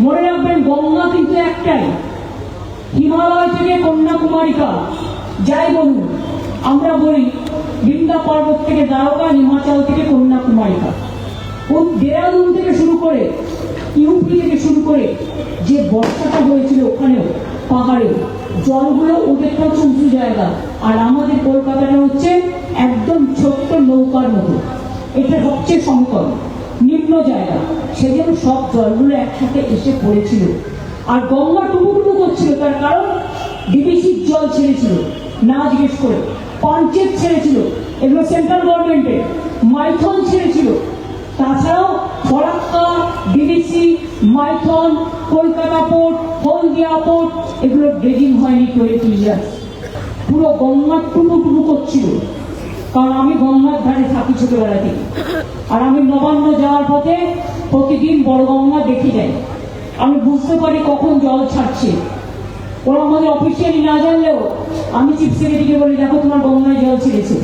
মনে রাখবেন, গঙ্গা কিন্তু একটাই। হিমালয় থেকে কন্যাকুমারিকা যাই বলুন আমরা বলি, বৃন্দা পর্বত থেকে দ্বারকা, হিমাচল থেকে কন্যাকুমারিকা। কোন দেরাদুন থেকে শুরু করে, ইউপি থেকে শুরু করে যে বর্ষাটা হয়েছিল ওখানেও, পাহাড়ে, জলগুলো ওদের কাছে উঁচু জায়গা। আর আমাদের কলকাতাটা হচ্ছে একদম ছোট্ট নৌকার মতো। এটা সবচেয়ে সমতল। নিম্ন জায়গা। সেজন্য সব জলগুলো একসাথে এসে পড়েছিল। আর গঙ্গা টুকুটুকু করছিল, তার কারণ ডিবিসির জল ছেড়েছিল, না জিজ্ঞেস করে। পঞ্চায়েত ছেড়েছিল, এগুলো সেন্ট্রাল গভর্নমেন্টের মাইথন ছেড়েছিল। তাছাড়াও Farakka DVC Maithon, Kolkata port, Haldia port, এগুলো ড্রেজিং হয়নি টোয়েন্টি ইয়ার্স পুরো গঙ্গার টুকু টুকু করছিল। কারণ আমি গঙ্গার ধারে থাকি ছোটবেলা থেকে আর আমি নবান্ন যাওয়ার পথে প্রতিদিন বড় গঙ্গা দেখি যাই। আমি বুঝতে পারি কখন জল ছাড়ছে। ওরা আমাদের অফিসিয়ালি না জানলেও আমি চিফ সেক্রেটারিকে বলি, দেখো তোমার গঙ্গায় জল ছেড়েছে।